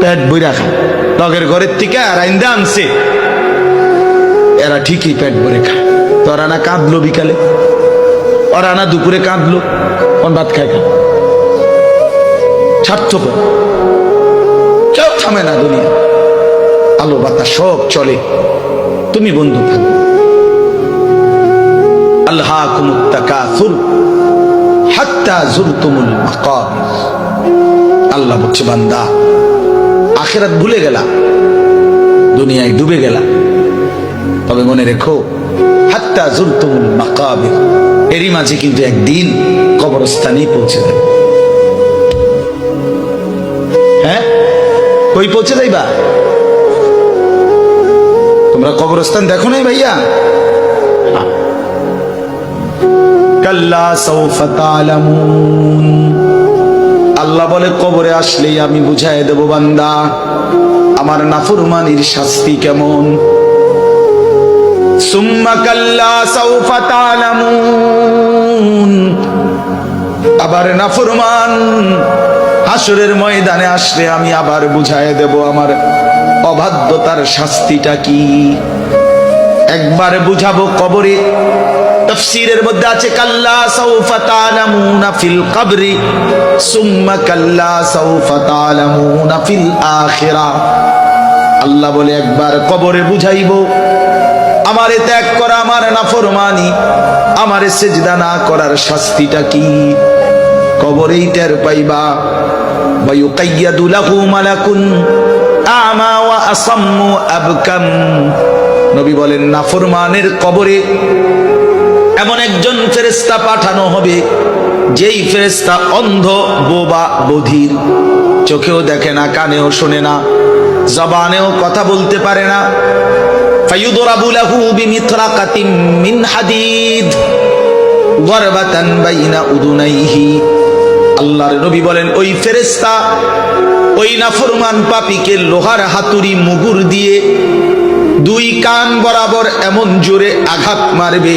পেট বইরা খায়। লগের ঘরের থেকে আর আইন্দা আনছে। এরা ঠিকই পেট ভরে খায়। তোরা না কাঁদলো বিকালে। ওরা না দুপুরে কাঁদলো। কোন ভাত খায় খা স্বার্থপর। কেউ থামে না দুনিয়া। আলো বাতাস সব চলে। তুমি বন্ধু থাকবে আল্লাহ কুমুত্তাকাসুর হাত্তা জুরতুমুল মাকাবির। আল্লাহ বলছে, বান্দা আখেরাত ভুলে গেলা। দুনিয়ায় ডুবে গেলা। তবে মনে রেখো, হাত্তা জুরতুমুল মাকাবির। এরই মাঝে কিন্তু একদিন কবরস্থানেই পৌঁছে যাবে। হ্যাঁ? কই পৌঁছে যাইবা? তোমরা কবরস্থান দেখো নাই ভাইয়া? কাল্লা সৌফা আল্লাহ বলে, কবরে আসলেই আমি বুঝাই দেব বান্দা, আমার নাফরমানির শাস্তি কেমন? আবার নাফরমান হাসরের ময়দানে আসলে আমি আবার বুঝাই দেব, আমার অবাধ্যতার শাস্তিটা কি? একবার বুঝাবো কবরে তফসিরের মধ্যে আছে কাল্লা সাউফা তালামুনা ফিল কবরি সুম্মা কাল্লা সাউফা তালামুনা ফিল আখিরা আল্লাহ বলে একবার কবরে বুঝাইবো আমারে ত্যাগ করা আমার নাফরমানি আমারে সেজদা না করার শাস্তিটা কি কবরেই টের পাইবা ويقيد له ملك أعمى وأصم أبكم নবী বলেন নাফরমানের কবরে এমন একজন ফেরেস্তা পাঠানো হবে, যেই ফেরেস্তা অন্ধ, বোবা বধির চোখেও দেখে না, কানেও শোনে না, জবানেও কথা বলতে পারে না। বাইনা উদুনাইহি। আল্লাহর বলেন, ওই ওই নাফরমান পাপিকে লোহার হাতুড়ি দিয়ে দুই কান বরাবর এমন জোরে আঘাত মারবে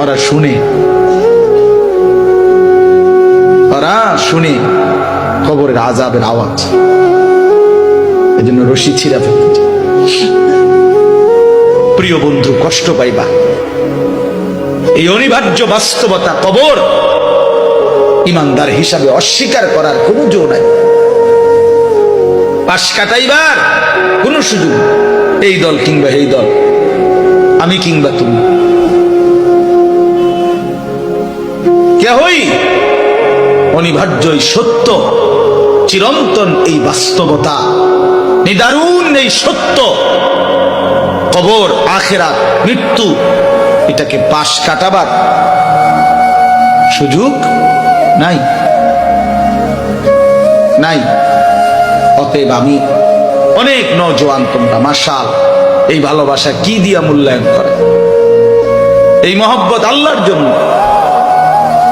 ওরা শুনে। ওরা শুনে কবরের আজাবের আওয়াজ। এই জন্য রশি ছিঁড়া ফেলতে প্রিয় বন্ধু, কষ্ট পাইবা। এই অনিবার্য বাস্তবতা কবর ইমানদার হিসাবে অস্বীকার করার কোনো জো নাই। পাশ কাটাইবার কোন সুযোগ এই দল কিংবা এই দল, আমি কিংবা তুমি। এই সত্য। চিরন্তন এই বাস্তবতা। নিদারুণ এই সত্য। কবর, আখেরাত, মৃত্যু, এটাকে পাশ কাটাবার সুযোগ নাই। নাই। অতএব আমি অনেক নজওয়ান তোমরা মাসাল এই ভালোবাসা কি দিয়া মূল্যায়ন করে? এই মহব্বত আল্লাহর জন্য।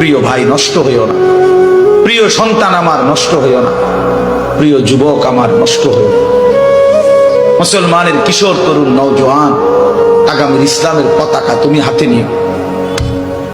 প্রিয় ভাই, নষ্ট হইও না। প্রিয় সন্তান আমার, নষ্ট হইও না। প্রিয় যুবক আমার, নষ্ট হইও না। মুসলমানের কিশোর, তরুণ নৌজওয়ান আগামীর ইসলামের পতাকা তুমি হাতে নিও।